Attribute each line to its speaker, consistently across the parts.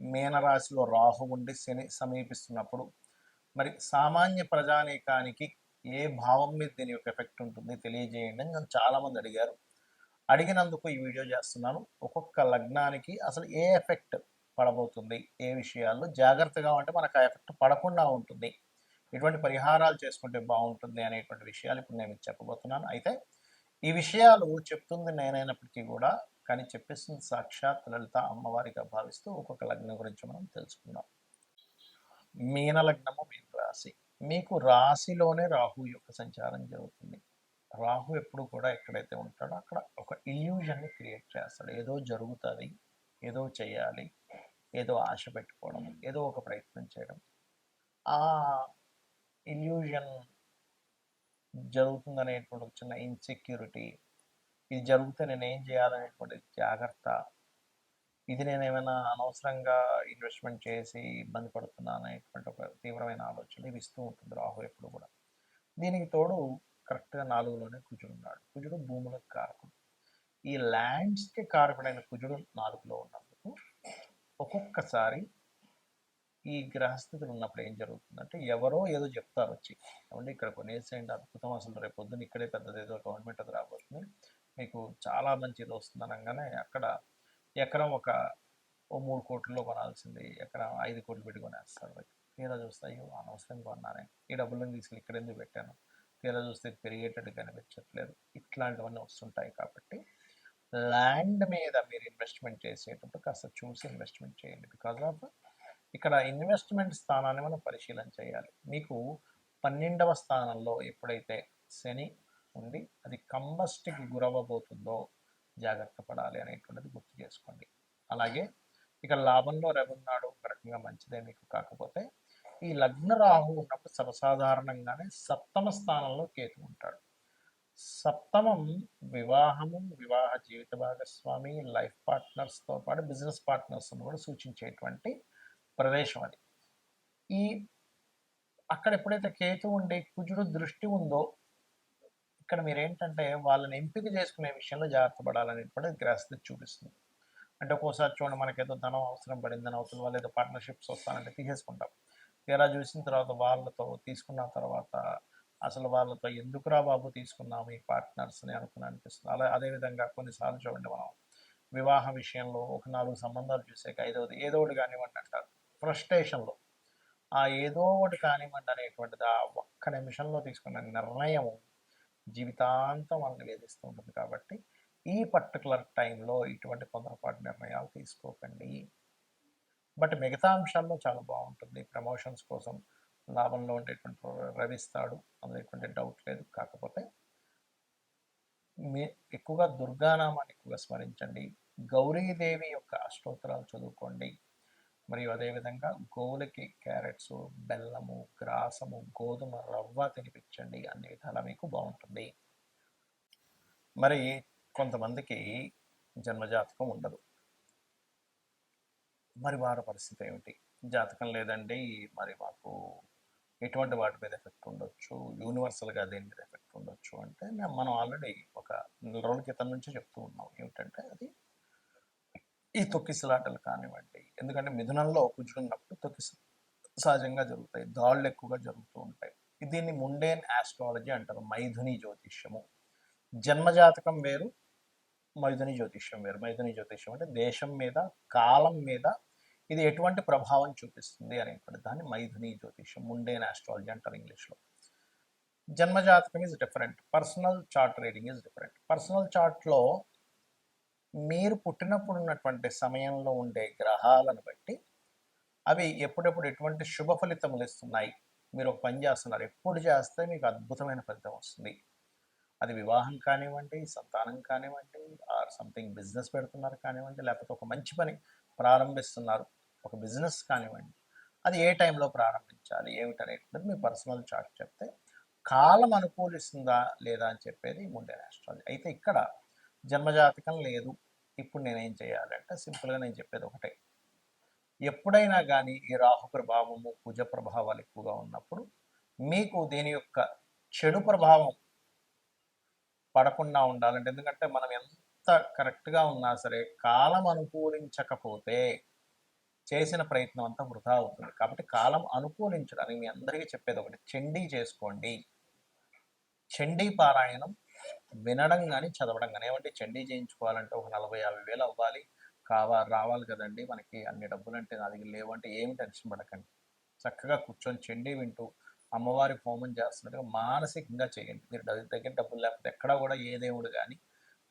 Speaker 1: మీనరాశిలో రాహు ఉండి శని సమీపిస్తున్నప్పుడు మరి సామాన్య ప్రజానీకానికి ఏ భావం మీద దీని యొక్క ఎఫెక్ట్ ఉంటుంది తెలియజేయండి అని నన్ను చాలామంది అడిగారు. అడిగినందుకు ఈ వీడియో చేస్తున్నాను. ఒక్కొక్క లగ్నానికి అసలు ఏ ఎఫెక్ట్ పడబోతుంది ఏ విషయాల్లో జాగ్రత్తగా ఉంటే మనకు ఆ ఎఫెక్ట్ పడకుండా ఉంటుంది ఎటువంటి పరిహారాలు చేసుకుంటే బాగుంటుంది అనేటువంటి విషయాలు ఇప్పుడు నేను చెప్పబోతున్నాను. అయితే ఈ విషయాలు చెప్తుంది నేనైనప్పటికీ కూడా కానీ చెప్పేస్తుంది సాక్షాత్ లలిత అమ్మవారిగా భావిస్తూ ఒక్కొక్క లగ్నం గురించి మనం తెలుసుకుందాం. మీన లగ్నము మీన రాశి. మీకు రాశిలోనే రాహు యొక్క సంచారం జరుగుతుంది. రాహు ఎప్పుడు కూడా ఎక్కడైతే ఉంటాడో అక్కడ ఒక ఇల్యూజన్ని క్రియేట్ చేస్తాడు. ఏదో జరుగుతుంది ఏదో చేయాలి ఏదో ఆశ పెట్టుకోవడం ఏదో ఒక ప్రయత్నం చేయడం. ఆ ఇల్యూజన్ జరుగుతుందనేటువంటి చిన్న ఇన్సెక్యూరిటీ ఇది జరిగితే నేను ఏం చేయాలనేటువంటి జాగ్రత్త. ఇది నేను ఏమైనా అనవసరంగా ఇన్వెస్ట్మెంట్ చేసి ఇబ్బంది పడుతున్నాను అనేటువంటి ఒక తీవ్రమైన ఆలోచన ఇది ఇస్తూ ఉంటుంది రాహు ఎప్పుడు కూడా. దీనికి తోడు కరెక్ట్గా నాలుగులోనే కుజుడు ఉన్నాడు. కుజుడు భూములకు కారకుడు. ఈ ల్యాండ్స్కి కారకుడైన కుజుడు నాలుగులో ఉన్నందుకు ఒక్కొక్కసారి ఈ గ్రహస్థితులు ఉన్నప్పుడు ఏం జరుగుతుందంటే ఎవరో ఏదో చెప్తారు వచ్చి. ఏమంటే ఇక్కడ కొనేసేయండి అద్భుతం అసలు రేపు పొద్దున్న ఇక్కడే పెద్దది ఏదో గవర్నమెంట్ అది రాబోతుంది. మీకు చాలా మంచిది వస్తుంది అనగానే అక్కడ ఎకరం ఒక ఓ మూడు కోట్లలో కొనాల్సింది. ఎకరం ఐదు కోట్లు పెట్టి కొనేస్తారు. తీరా చూస్తే అయ్యో అనవసరం కొన్నానే ఈ డబ్బులను తీసుకుని ఇక్కడ ఎందుకు పెట్టాను? తీరా చూస్తే పెరిగేటట్టు కనిపించట్లేదు. ఇట్లాంటివన్నీ వస్తుంటాయి కాబట్టి ల్యాండ్ మీద మీరు ఇన్వెస్ట్మెంట్ చేసేటప్పుడు కాస్త చూసి ఇన్వెస్ట్మెంట్ చేయండి. బికాజ్ ఆఫ్ ఇక్కడ ఇన్వెస్ట్మెంట్ స్థానాన్ని మనం పరిశీలన చేయాలి. మీకు పన్నెండవ స్థానంలో ఎప్పుడైతే శని ఉండి అది కంబస్ట్కి గురవ్వబోతుందో జాగ్రత్త పడాలి అనేటువంటిది గుర్తు చేసుకోండి. అలాగే ఇక లాభంలో రవి కరెక్ట్గా ఒక రకంగా మంచిదే మీకు కాకపోతే ఈ లగ్న రాహు ఉన్నప్పుడు సర్వసాధారణంగానే సప్తమ స్థానంలో కేతు ఉంటాడు. సప్తమం వివాహము వివాహ జీవిత భాగస్వామి లైఫ్ పార్ట్నర్స్తో పాటు బిజినెస్ పార్ట్నర్స్ను కూడా సూచించేటువంటి ప్రదేశం అది. ఈ అక్కడ ఎప్పుడైతే కేతు ఉండే కుజుడు దృష్టి ఉందో ఇక్కడ మీరు ఏంటంటే వాళ్ళని ఎంపిక చేసుకునే విషయంలో జాగ్రత్త పడాలనేటువంటి గ్రాస్త చూపిస్తుంది. అంటే ఒక్కోసారి చూడండి మనకేదో ధనం అవసరం పడిందని అవసరం వాళ్ళు ఏదో పార్ట్నర్షిప్స్ వస్తానంటే తీసేసుకుంటాం. తీరా చూసిన తర్వాత వాళ్ళతో తీసుకున్న తర్వాత అసలు వాళ్ళతో ఎందుకురా బాబు తీసుకున్నాము ఈ పార్ట్నర్స్ని అనుకుని అనిపిస్తుంది. అలా అదేవిధంగా కొన్నిసార్లు చూడండి మనం వివాహ విషయంలో ఒక నాలుగు సంబంధాలు చూసాక ఐదవది ఏదో ఒకటి కానివ్వండి అంటారు. ఫ్రస్ట్రేషన్లో ఆ ఏదో ఒకటి కానివ్వండి అనేటువంటిది ఆ ఒక్క నిమిషంలో తీసుకున్న నిర్ణయం జీవితాంతం వాళ్ళని వేధిస్తూ ఉంటుంది కాబట్టి ఈ పర్టికులర్ టైంలో ఇటువంటి తొందరపాటు నిర్ణయాలు తీసుకోకండి. బట్ మిగతా అంశాల్లో చాలా బాగుంటుంది. ప్రమోషన్స్ కోసం లాభంలో ఉండేటువంటి రవిస్తాడు అందులో ఎటువంటి డౌట్ లేదు. కాకపోతే మీ ఎక్కువగా దుర్గానామాన్ని ఎక్కువగా స్మరించండి. గౌరీదేవి యొక్క అష్టోత్తరాలు చదువుకోండి. మరియు అదేవిధంగా గోవులకి క్యారెట్స్ బెల్లము గ్రాసము గోధుమ రవ్వ తినిపించండి. అన్ని విధాలా మీకు బాగుంటుంది. మరి కొంతమందికి జన్మజాతకం ఉండదు. మరి వారి పరిస్థితి ఏమిటి? జాతకం లేదండి. మరి మాకు ఎటువంటి వాటి మీద ఎఫెక్ట్ ఉండొచ్చు? యూనివర్సల్గా దేని మీద ఎఫెక్ట్ ఉండొచ్చు? అంటే మేము మనం ఆల్రెడీ ఒక నెల రోజుల క్రితం నుంచి చెప్తూ ఉన్నాం. ఏమిటంటే అది ఈ తొక్కిసలాటలు కానివ్వండి ఎందుకంటే మిథునంలో కూర్చున్నప్పుడు తొక్కిస సహజంగా జరుగుతాయి దాళ్ళు ఎక్కువగా జరుగుతూ ఉంటాయి. దీన్ని ముండేన్ ఆస్ట్రాలజీ అంటారు మైథుని జ్యోతిష్యము. జన్మజాతకం వేరు మైథుని జ్యోతిష్యం వేరు. మైథుని జ్యోతిష్యం అంటే దేశం మీద కాలం మీద ఇది ఎటువంటి ప్రభావం చూపిస్తుంది అనేటువంటి దాన్ని మైథుని జ్యోతిష్యం ముండేన్ ఆస్ట్రాలజీ అంటారు ఇంగ్లీష్లో. జన్మజాతకం is different personal chart reading is different personal చార్ట్లో మీరు పుట్టినప్పుడు ఉన్నటువంటి సమయంలో ఉండే గ్రహాలను బట్టి అవి ఎప్పుడెప్పుడు ఎటువంటి శుభ ఫలితములు ఇస్తున్నాయి? మీరు ఒక పని చేస్తున్నారు. ఎప్పుడు చేస్తే మీకు అద్భుతమైన ఫలితం వస్తుంది. అది వివాహం కానివ్వండి సంతానం కానివ్వండి ఆర్ సంథింగ్ బిజినెస్ పెడుతున్నారు కానివ్వండి లేకపోతే ఒక మంచి పని ప్రారంభిస్తున్నారు ఒక బిజినెస్ కానివ్వండి అది ఏ టైంలో ప్రారంభించాలి ఏమిటనేటువంటిది మీ పర్సనల్ చార్ట్ చెప్తే కాలం అనుకూలిస్తుందా లేదా అని చెప్పేది ముండే ఆస్ట్రాలజీ. అయితే ఇక్కడ జన్మజాతకం లేదు. ఇప్పుడు నేనేం చేయాలంటే సింపుల్గా నేను చెప్పేది ఒకటే. ఎప్పుడైనా కానీ ఈ రాహు ప్రభావము కుజ ప్రభావాలు ఎక్కువగా ఉన్నప్పుడు మీకు దీని యొక్క చెడు ప్రభావం పడకుండా ఉండాలంటే ఎందుకంటే మనం ఎంత కరెక్ట్గా ఉన్నా సరే కాలం అనుకూలించకపోతే చేసిన ప్రయత్నం అంతా వృధా అవుతుంది. కాబట్టి కాలం అనుకూలించడానికి మీ అందరికీ చెప్పేది ఒకటి. చండీ చేసుకోండి. చండీ పారాయణం వినడం కానీ చదవడం కానీ ఏమంటే చండీ చేయించుకోవాలంటే ఒక నలభై యాభై వేలు అవ్వాలి. కావా రావాలి కదండి మనకి. అన్ని డబ్బులు అంటే నా దగ్గర లేవు అంటే ఏమి టెన్షన్ పడకండి. చక్కగా కూర్చొని చండీ వింటూ అమ్మవారి హోమం చేస్తున్నట్టుగా మానసికంగా చేయండి. మీరు దగ్గర డబ్బులు లేకపోతే ఎక్కడ కూడా ఏ దేవుడు కానీ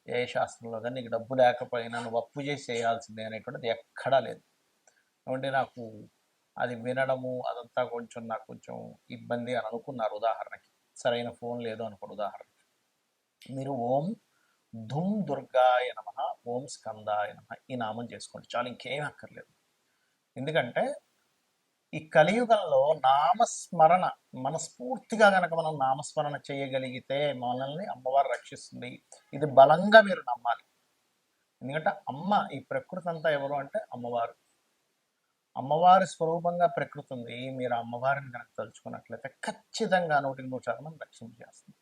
Speaker 1: ఏ శాస్త్రంలో కానీ నీకు డబ్బు లేకపోయినా నువ్వు అప్పు చేసి చేయాల్సిందే అనేటువంటిది ఎక్కడా లేదు. ఏమంటే నాకు అది వినడము అదంతా కొంచెం నాకు కొంచెం ఇబ్బంది అని అనుకున్నారు ఉదాహరణకి. సరైన ఫోన్ లేదు అనుకోండి ఉదాహరణ మీరు ఓం ధుమ్ దుర్గాయ నమ ఓం స్కందాయ నమ ఈ నామం చేసుకోండి. చాలా ఇంకేం అక్కర్లేదు. ఎందుకంటే ఈ కలియుగంలో నామస్మరణ మనస్ఫూర్తిగా గనక మనం నామస్మరణ చేయగలిగితే మనల్ని అమ్మవారు రక్షిస్తుంది. ఇది బలంగా మీరు నమ్మాలి. ఎందుకంటే అమ్మ ఈ ప్రకృతి అంతా ఎవరు అంటే అమ్మవారు. అమ్మవారి స్వరూపంగా ప్రకృతి ఉంది. మీరు అమ్మవారిని కనుక తలుచుకున్నట్లయితే ఖచ్చితంగా నూటికి నూరు శాతం మనం రక్షించేస్తుంది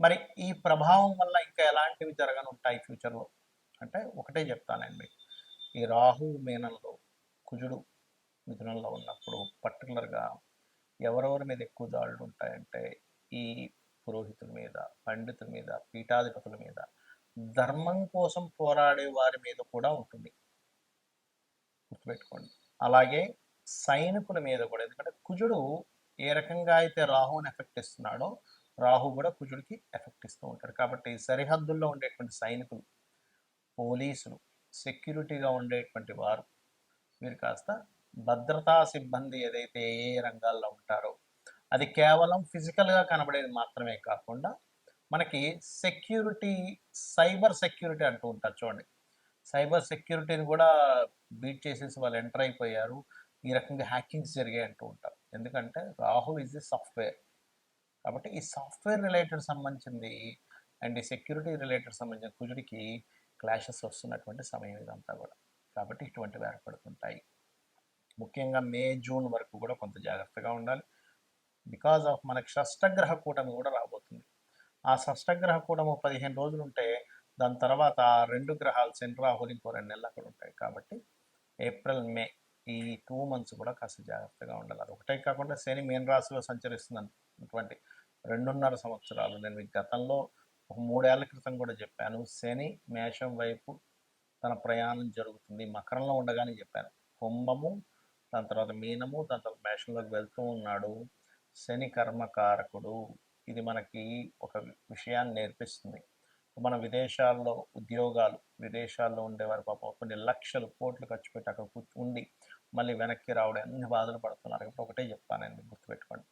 Speaker 1: మరి ఈ ప్రభావం వల్ల ఇంకా ఎలాంటివి జరగనుంటాయి ఫ్యూచర్లో? అంటే ఒకటే చెప్తానండి. ఈ రాహు మీనంలో కుజుడు మిథునంలో ఉన్నప్పుడు పర్టికులర్గా ఎవరెవరి మీద ఎక్కువ దాడులు ఉంటాయంటే ఈ పురోహితుల మీద పండితుల మీద పీఠాధిపతుల మీద ధర్మం కోసం పోరాడే వారి మీద కూడా ఉంటుంది. గుర్తుపెట్టుకోండి. అలాగే సైనికుల మీద కూడా. ఎందుకంటే కుజుడు ఏ రకంగా అయితే రాహుని ఎఫెక్ట్ ఇస్తున్నాడో రాహు కూడా కుజుడికి ఎఫెక్ట్ ఇస్తూ ఉంటాడు. కాబట్టి సరిహద్దుల్లో ఉండేటువంటి సైనికులు పోలీసులు సెక్యూరిటీగా ఉండేటువంటి వారు మీరు కాస్త భద్రతా సిబ్బంది ఏదైతే ఏ ఏ రంగాల్లో ఉంటారో అది కేవలం ఫిజికల్గా కనబడేది మాత్రమే కాకుండా మనకి సెక్యూరిటీ సైబర్ సెక్యూరిటీ అంటూ ఉంటారు చూడండి. సైబర్ సెక్యూరిటీని కూడా బీట్ చేసేసి వాళ్ళు ఎంటర్ అయిపోయారు. ఈ రకంగా హ్యాకింగ్స్ జరిగాయి అంటూ ఉంటారు. ఎందుకంటే రాహు ఇస్ ది సాఫ్ట్వేర్ కాబట్టి ఈ సాఫ్ట్వేర్ రిలేటెడ్ సంబంధించింది అండ్ ఈ సెక్యూరిటీ రిలేటెడ్ సంబంధించిన కుజుడికి క్లాషెస్ వస్తున్నటువంటి సమయం ఇదంతా కూడా. కాబట్టి ఇటువంటివి ఏర్పడుతుంటాయి. ముఖ్యంగా మే జూన్ వరకు కూడా కొంత జాగ్రత్తగా ఉండాలి. బికాజ్ ఆఫ్ మనకి షష్టగ్రహ కూటమి కూడా రాబోతుంది. ఆ షష్టగ్రహ కూటము పదిహేను రోజులు ఉంటే దాని తర్వాత రెండు గ్రహాలు శని రాహుల్ ఇంకో రెండు నెలలు అక్కడ ఉంటాయి. కాబట్టి ఏప్రిల్ మే ఈ టూ మంత్స్ కూడా కాస్త జాగ్రత్తగా ఉండాలి. అది ఒకటే కాకుండా శని మీన రాశిలో అటువంటి రెండున్నర సంవత్సరాలు. నేను మీకు గతంలో ఒక మూడేళ్ళ క్రితం కూడా చెప్పాను శని మేషం వైపు తన ప్రయాణం జరుగుతుంది. మకరంలో ఉండగానే చెప్పాను. కుంభము దాని తర్వాత మీనము దాని తర్వాత మేషంలోకి వెళ్తూ ఉన్నాడు. శని కర్మకారకుడు. ఇది మనకి ఒక విషయాన్ని నేర్పిస్తుంది. మన విదేశాల్లో ఉద్యోగాలు విదేశాల్లో ఉండేవారు పాపం కొన్ని లక్షలు కోట్లు ఖర్చు పెట్టి అక్కడ కూర్చు ఉండి మళ్ళీ వెనక్కి రావడం అన్ని బాధలు పడుతున్నారు. ఇప్పుడు ఒకటే చెప్తాను నేను గుర్తుపెట్టుకోండి.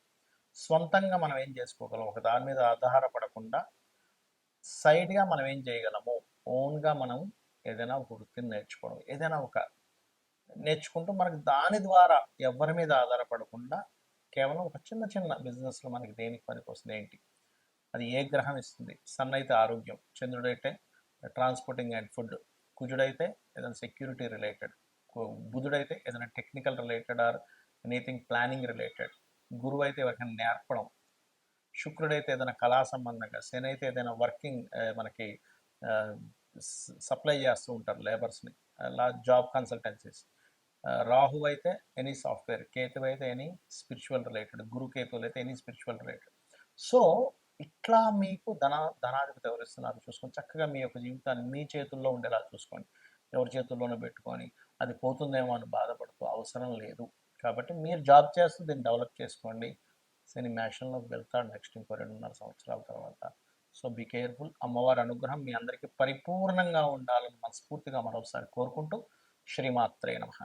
Speaker 1: సొంతంగా మనం ఏం చేసుకోగలం? ఒక దాని మీద ఆధారపడకుండా సైడ్గా మనం ఏం చేయగలము? ఓన్గా మనం ఏదైనా ఒక వృత్తిని నేర్చుకోవడం. ఏదైనా ఒక నేర్చుకుంటూ మనకు దాని ద్వారా ఎవరి మీద ఆధారపడకుండా కేవలం ఒక చిన్న చిన్న బిజినెస్లో మనకి దేనికి పనికి వస్తుంది ఏంటి? అది ఏ గ్రహం ఇస్తుంది? సన్ అయితే ఆరోగ్యం చంద్రుడైతే ట్రాన్స్పోర్టింగ్ అండ్ ఫుడ్ కుజుడైతే ఏదైనా సెక్యూరిటీ రిలేటెడ్ బుధుడైతే ఏదైనా technical related or anything planning related. గురువు అయితే ఎవరికైనా నేర్పడం శుక్రుడైతే ఏదైనా కళా సంబంధంగా శని అయితే ఏదైనా వర్కింగ్ మనకి సప్లై చేస్తూ ఉంటారు లేబర్స్ని. అలా జాబ్ కన్సల్టెన్సీస్ రాహు అయితే ఎనీ సాఫ్ట్వేర్ కేతు అయితే ఎనీ స్పిరిచువల్ రిలేటెడ్ గురు కేతువులు అయితే ఎనీ స్పిరిచువల్ రిలేటెడ్. సో ఇట్లా మీకు ధన ధనాధిపతి ఎవరు ఇస్తున్నారు చూసుకొని చక్కగా మీ యొక్క జీవితాన్ని మీ చేతుల్లో ఉండేలా చూసుకోండి. ఎవరి చేతుల్లోనే పెట్టుకొని అది పోతుందేమో అని బాధపడుతూ అవసరం లేదు. కాబట్టి మీరు జాబ్ చేస్తూ దీన్ని డెవలప్ చేసుకోండి. శని వెళ్తాడు నెక్స్ట్ ఇంకో రెండున్నర సంవత్సరాల తర్వాత. So be careful. అమ్మవారి అనుగ్రహం మీ అందరికీ పరిపూర్ణంగా ఉండాలని మనస్ఫూర్తిగా మరొకసారి కోరుకుంటూ శ్రీమాత్రే నమః.